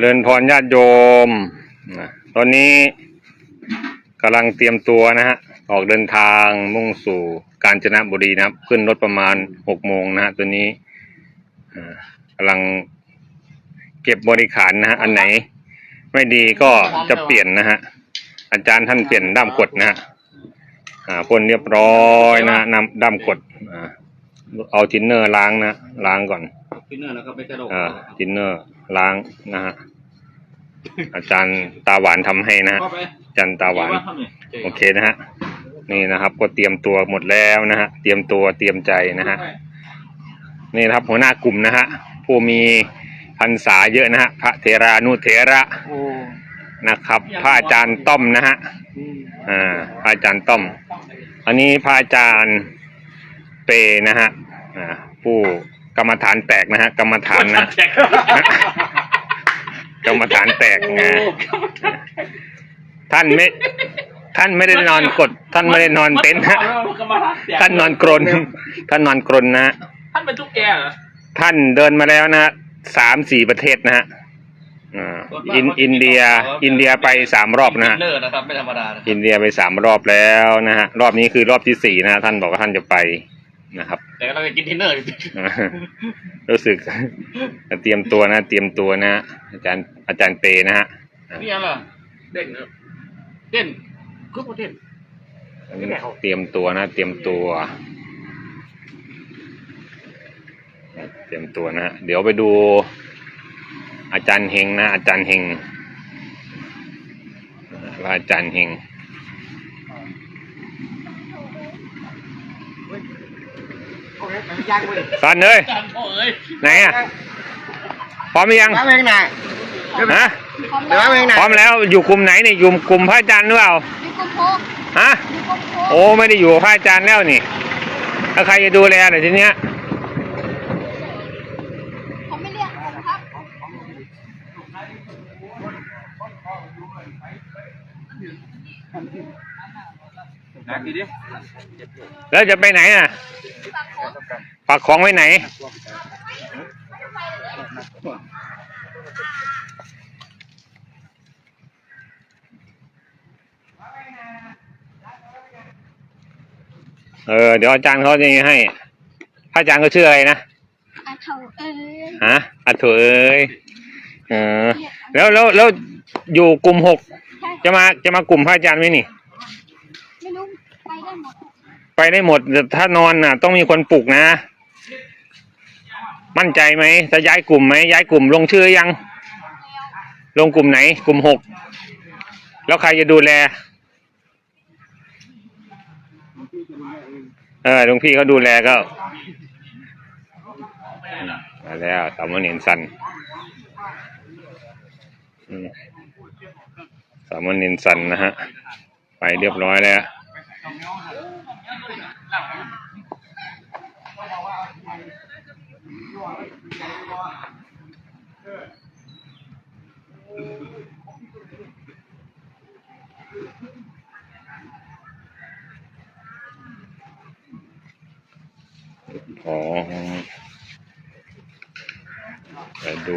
จริญพรญาติโยม ตอนนี้กำลังเตรียมตัวนะฮะ ออกเดินทางมุ่งสู่กาญจนบุรีนะครับ ขึ้นรถประมาณหกโมงนะฮะตัวนี้กำลังเก็บบริขารนะฮะ อันไหน ไม่ดีก็จะเปลี่ยนนะฮะ อาจารย์ท่านเปลี่ยนด้ามกดนะฮะอ่าพ่นเรียบร้อยนะฮะนำด้ามกดอ่า เอาทินเนอร์ล้างนะล้างก่อนฟินเนอร์แล้วก็ไม่กระโดดอ่าทินเนอร์ล้างนะฮะอาจารย์ตาหวานทำให้นะฮะเข้าไปอาจารย์ตาหวานทำเนี่ยโอเคนะฮะนี่นะครับ ก็เตรียมตัวหมดแล้วนะฮะเตรียมตัวเตรียมใจนะฮะนี่นะครับหัวหน้ากลุ่มนะฮะผู้มีพรรษาเยอะนะฮะพระเทรานุเถระโอ้นะครับพระอาจารย์ต้อมนะฮะอ่าพระอาจารย์ต้อม อันนี้พระอาจารย์ เปนะฮะอ่าผู้กรรมฐานแตกนะฮะกรรมฐานนะ กรรมฐานแตกนะท่านไม่ ท่านไม่ได้นอนกด ท่านไม่ได้นอนเต็นท์ฮะท่านนอนกรนท่านนอนกรนนะฮะท่านเป็นตุ๊กแกเหรอท่านเดินมาแล้วนะฮะสามสี่ประเทศนะฮะอ่าอินอินเดีย อินเดียไปสามรอบนะฮะฟิเนอร์นะครับไม่ธรรมดานะอินเดียไปสามรอบแล้วนะฮะรอบนี้คือรอบที่สี่นะฮะท่านบอกว่าท่านจะไป นะครับแต่เราจะกินทินเนอร์อยู่รู้สึกเตรียมตัวนะ เตรียมตัวนะฮะอาจารย์อาจารย์เปนะฮะนี่อะไรเด่นเนอะเด่นคือประเทศเตรียมตัวนะ เตรียมตัว เตรียมตัวนะฮะเดี๋ยวไปดู อาจารย์เฮงนะ อาจารย์เฮงว่าอาจารย์เฮง ตอนเลยจานพ่อเอ้ยไหนอะพร้อมหรือยัง Bác Nguyên này, ฮะ để bác Nguyên พร้อ này. มแล้วอยู่กลุ่มไหนนี่อยู่กลุ่มพระอาจารย์หรือเปล่ามีคนโพกฮะมีคนโพกโอ้ไม่ได้อยู่กับพระอาจารย์แล้วนี่แล้วใครจะดูแลเดี๋ยวทีเนี้ยเขาไม่เรียกผมครับแล้วจะไปไหนอะ ฝากของไว้ไหน เออ เดี๋ยวอาจารย์เขาจะให้พระอาจารย์เขาชื่ออะไรนะอาเถาเอ้ยฮะอัฐเอ้ยเออ แล้วแล้วแล้วอยู่กลุ่มหกใช่จะมาจะมากลุ่มพระอาจารย์ไหมนี่ ไม่รู้ ไปได้หมด ไปได้หมดแต่ถ้านอนน่ะ ต้องมีคนปลุกนะ มั่นใจไหมจะย้ายกลุ่มไหมย้ายกลุ่มลงชื่อยัง ลงกลุ่มไหน กลุ่มหกแล้วใครจะดูแล เออหลวงพี่เขาดูแลก็มาแล้วสามเณรสันสามเณรสันนะฮะ ไปเรียบร้อยแล้ว อ๋อเดี๋ยวดู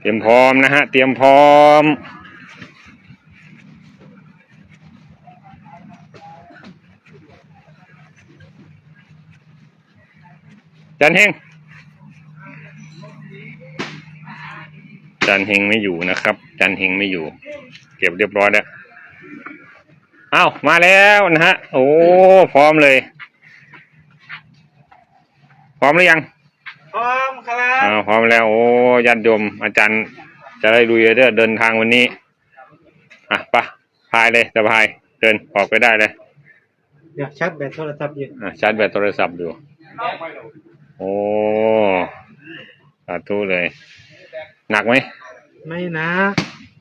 เตรียมพร้อมนะฮะ เตรียมพร้อม จันเฮง จันเฮงไม่อยู่นะครับ จันเฮงไม่อยู่ เก็บเรียบร้อยแล้ว อ้าว มาแล้วนะฮะ โอ้ พร้อมเลย พร้อมหรือยัง พร้อมครับอ่าพร้อมแล้วโอ้ญาติโยมอาจารย์ จะได้ลุยเด้อเดินทางวันนี้ อะไปะพายเลยสบายเดินออกไปได้เลยเดี๋ยวชาร์จแบตโทรศัพท์อยู่อะชาร์จแบตโทรศัพท์ดูมโอ้สาธุเลย หนักไหมไม่นะ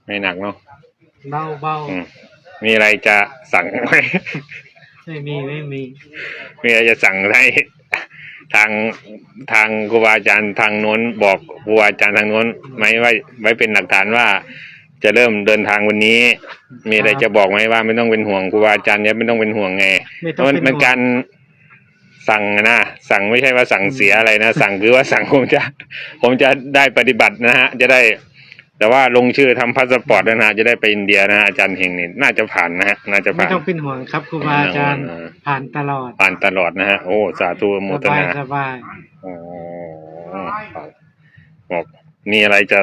ไม่หนักเนาะเบาเบาอืมมีอะไรจะสั่งไหม ไม่มีไม่มี มีอะไรจะสั่งให้ ทางทางครูบาอาจารย์ทางโน้นบอกครูบาอาจารย์ทางโน้นไหมว่าไว้เป็นหลักฐานว่า จะเริ่มเดินทางวันนี้ มีอะไรจะบอกไหมว่าไม่ต้องเป็นห่วงครูบาอาจารย์เนี่ยไม่ต้องเป็นห่วงไงไม่เพต้องราะมันเป็นมันห่วงการสั่งนะสั่งไม่ใช่ว่าสั่งเสียอะไรนะ สั่งคือว่าสั่งผมจะ ผมจะได้ปฏิบัตินะฮะ จะได้ แต่ว่าลงชื่อทำพาสปอร์ตแล้วนะฮะจะได้ไปอินเดียนะฮะอาจารย์เฮงนี่น่าจะผ่านนะฮะน่าจะไม่ผ่านต้องเป็นห่วงครับครูบาอาจารย์เออผ่านตลอดผ่านตลอดนะฮะโอ้สาธุอนุโมสทบายนาสบายอ๋อครับบอกมีอะไรจะ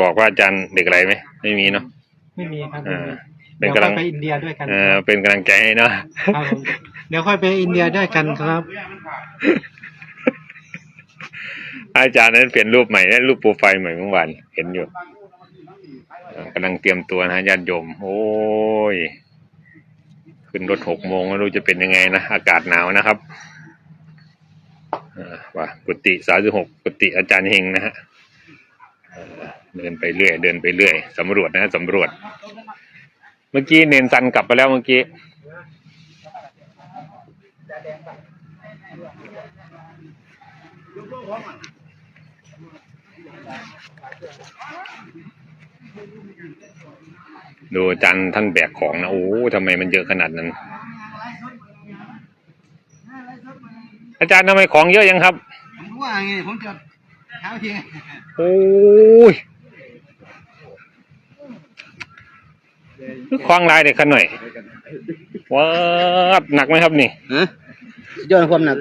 บอกว่าอาจารย์เด็กอะไรไหมไม่มีเนาะไม่มีครับอ่าเป็เดี๋นยวกำลัค่องยไปอินเดียด้วยกันเออเป็นกำลังใจให้เนาะ ครับผมเดี๋ยวค่อยไปอินเดียด้วยกันครับอาจารย์นั้นเปลี่ยนรูปใหม่ได้รูปโปรไฟล์ใหม่เมื่อวานเห็นอยู่เอ่อ กำลังเตรียมตัวนะฮะญาติโยม โอ้ย ขึ้นรถหกโมงไม่รู้จะเป็นยังไงนะ อากาศหนาวนะครับอ่าว่ากุฏิสาสิหกกุฏิอาจารย์เฮงนะฮะเดินไปเรื่อย เดินไปเรื่อยสำรวจนะฮะสำรวจ เมื่อกี้เนนซันกลับไปแล้วเมื่อกี้ ดูอาจารย์ท่านแบกของนะโอ้ทำไมมันเยอะขนาดนั้น อาจารย์ทำไมของเยอะยังครับผมว่าไงผมจะหาวิธีโอ้ยคล้องลายเด็กขันหน่อยว้าบหนักไหมครับนี่ฮะย้อนความหนัก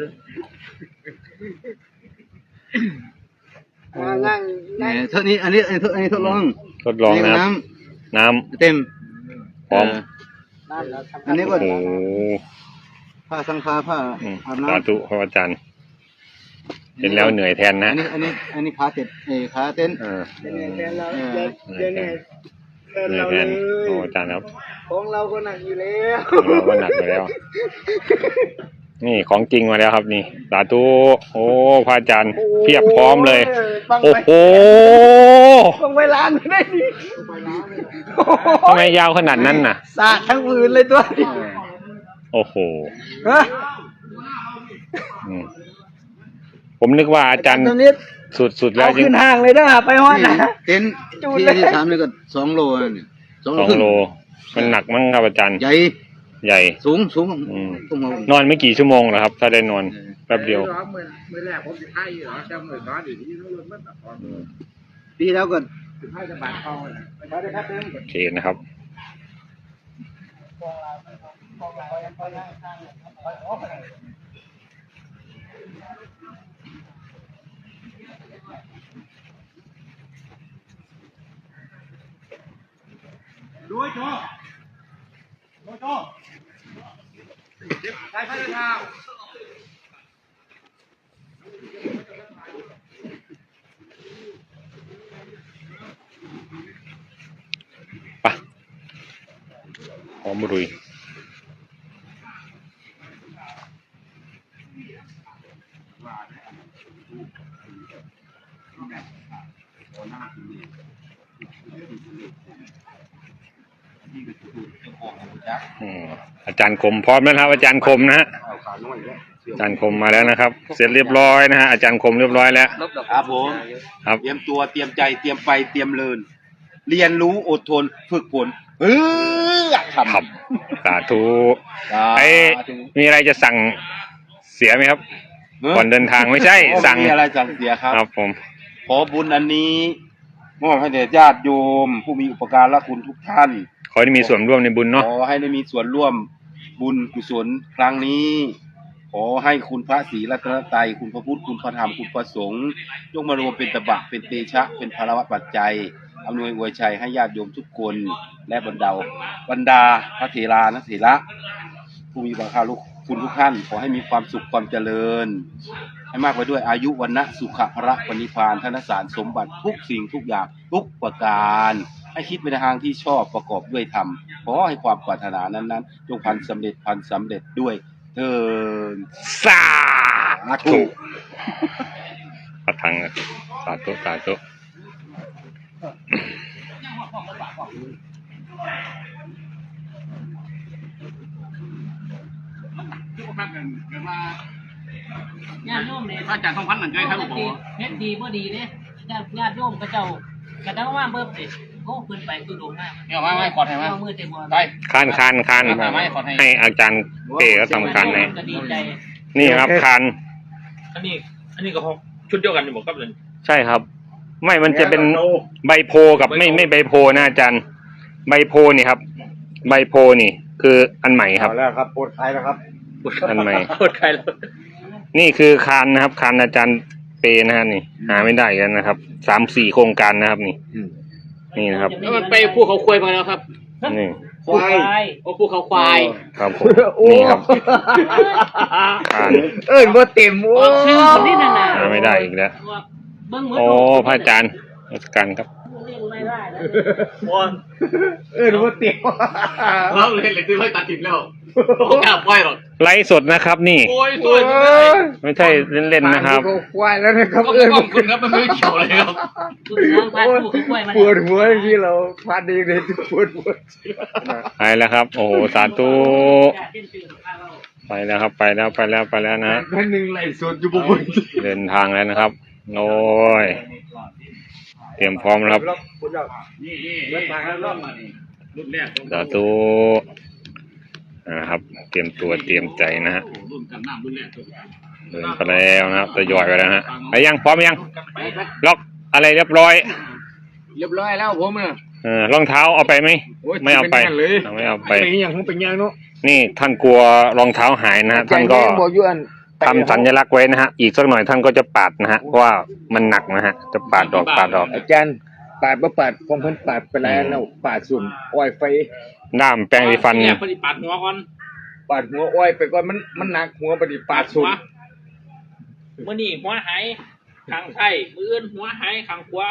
นั่งนั่งเท่านี้อันนี้อันนี้อันนี้ทดลอง ทดลองนะครับน้น้ำเต็มำพร้อมอันนี้ก็โอ้โหผ้าสังฆาผ้าอืมอาบสาน้ำธุพระอาจารย์เห็นแล้วเหนื่อยแทนอันะนนี้อันนี้อันนี้ขาเต็ดเออขาเต้นเออเออเหนื่อยแทนโอ้อาจารย์ครับของเราก็หนักอยู่แล้วของเราก็หนักไปแล้ว นี่ของจริงมาแล้วครับนี่ สาธุ โอ้พระอาจารย์เพียบพร้อมเลย โอ้โหต้องไปร้านไม่ได้ดิทำไมยาวขนาดนั้นน่ะ สาดทั้งมือเลยตัวโอ้โหฮะอืมผมนึกว่าอาจารย์ตอนนี้สุดๆแล้เอาวยังขึ้นห้างเลยนะไปฮอดนะเต็นท์จูดที่เลยที่สามนี่ก็สองโลนะเนี่ยสองสโลองครึ่งโล มันหนักมั้งครับอาจารย์ใหญ่ ใหญ่ สูงสูงอืมตุ้มหัวนอนไม่กี่ชั่วโมงเหรอครับ ถ้าได้นอนแป๊บเดียวมือมือแรกผมจะให้เหรอจะมือน้อยอีกที่นู้นมันแบบอืมดีแล้วก็ให้จะบาดเข้าเลยโอเคนะครับใช้ไฟเท้าไปพร้ อมรุยอืมอาจารย์คมพร้อมแล้วนะครับ อาจารย์คมนะฮะอาจารย์คมมาแล้วนะครับ เสร็จเรียบร้อยนะฮะอาจารย์คมเรียบร้อยแล้ว ครับผมครับ เตรียมตัวเตรียมใจเตรียมไปเตรียมเลินเรียนรู้อดทนฝึกฝนเออทำครับสาธุสาธุไอ้มีอะไรจะสั่งเสียไหมครับก่อนเดินทางไม่ใช่โอ้สั่งมีอะไรสั่งเสียครับครับผมขอบุญอันนี้มอบให้แด่ญาติโยม ผู้มีอุปการะคุณทุกท่าน ขอให้มีส่วนร่วมในบุญเนาะขอให้ได้มีส่วนร่วมบุญกุศลครั้งนี้ ขอให้คุณพระศรีรัตนตรัยคุณพระพุทธคุณพระธรรมคุณพระสงฆ์ยกมารวมเป็นตบะเป็นเตชะ เป็นภารวะปัจจัยอำนวยอวยชัยให้ญาติโยมทุกคนและบรรดาบรรดาพระเถรานะเถระผู้มีบารลูกคุณทุกท่านขอให้มีความสุขความเจริญ ให้มากไปด้วยอายุวันนะสุขภระปณิพานธนสารสมบัติทุกสิ่งทุกอย่างทุกประการ ให้คิดไปในทางที่ชอบประกอบด้วยธรรมขอให้ความปรารถนานั้นๆจงพันสำเร็จพันสำเร็จด้วยเถิดสาธุพระถังสาธุสาธุญาติโยมเนี่ยพระอาจารย์ทองพันธ์นั่นช่วยครับผมเฮ็ดดีบ่ดีเด้ญาติญาติโยมก็เจ้าก็ต้องว่าเบิ่มเด้ โอ้เพิ่นไปตุดงมากเนี่ยมาไม่ขอให้มาเอามือเต็มบ่ไปคานคานคานมาไม่ขอให้ให้อาจารย์เป้ก็ทำคานให้ก็ดีใจนี่ครับคานอันนี้ อันนี้ก็พอชุดเดียวกันนี่บอกครับเลยใช่ครับ ไม่มันจะเป็นใบโพกับไม่ไม่ใบโพนะอาจารย์ ใบโพนี่ครับ ใบโพนี่ คืออันใหม่ครับเอาแล้วครับปวดท้ายแล้วครับอันใหม่โคตรใครแล้วนี่คือคานนะครับคานอาจารย์เปนะฮะนี่ หาไม่ได้กันนะครับสามสี่โครงการนะครับนี่ นี่นะครับ แล้วมันไปภูเขาควายมาแล้วครับนี่ควาย โอ้ภูเขาควาย ครับผมนี่ครับคานเอิ้นบ่เต็มโอ้ออกชื่อคนนี้นั่นน่ะหาไม่ได้อีกแล้ว เบิ่งเหมือนโอ้พระอาจารย์ราชการครับ เรียกไม่ได้แล้วเอิ้นบ่เต็มเราเล่นเลยที่ไม่ตัดสินแล้วผมกล้าปล่อยหรอกไลฟ์สดนะครับนี่ โอ้ยสวยไม่ใช่เล่นๆนะครับก็ควายแล้วนะครับก็เอิ้นขอบคุณครับมันไม่เกี่ยวเลยครับคุณน้องพาผู้เขากล้วยมาปวดหัวที่เราพาดเองเลยปวดหัวไปแล้วครับ โอ้โหสาธุไปแล้วครับไปแล้วไปแล้วไปแล้วนะฮะพันหนึ่งไหลสดอยู่บ่บนเดินทางแล้วนะครับโอ้ย เตรียมพร้อมแล้วครับนี่นี่เดินทางแล้วรอบมานี่รุ่นแรกสาธุนะครับ เตรียมตัวเตรียมใจนะฮะรุ่นกันน้ำรุ่นแรกเดินไปแล้วนะครับทยอยไปแล้วนะฮะไปยังพร้อมยังล็อกอะไรเรียบร้อย เรียบร้อยแล้วผมอะเออรองเท้าเอาไปไหมโอ้ยไม่เอาไปเป็นงนเลยไม่เอาไปไปอย่างคงเป็นอย่างเนาะนี่ท่านกลัวรองเท้าหายนะฮะท่านก็บอกอยู่อัน ทำสัญลักษณ์ไว้นะฮะ อีกสักหน่อยท่านก็จะปาดนะฮะ เพราะว่ามันหนักนะฮะ จะปาดดอกปาดดอก อาจารย์ปาดบ่ปาดของเพิ่นปาดไปแล้วแล้วปาดสุ่มอ้อยไฟ ด้ามแปรงสีฟันเนี่เนี่ยยปฏิปัดหัวก่อนปาดหัวอ้อยไปก่อนมันมันหนักหัวปฏิปาดสุ่มมื่อนี้หัวหายขางใต้มืออื่นหัวหายขางขวา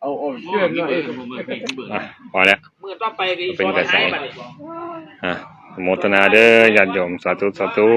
เอาเอาเชื่เชื่ออมมนี่หน่อยเบิร์ดผมเบิร์ดผมเบิร์ดอะพอแล้ว มือต่อไปก็อีกเป็นกระแส หัวหายบัดนี้ อะอนุโมทนาเด้อญาติโยมสาธุสาธุ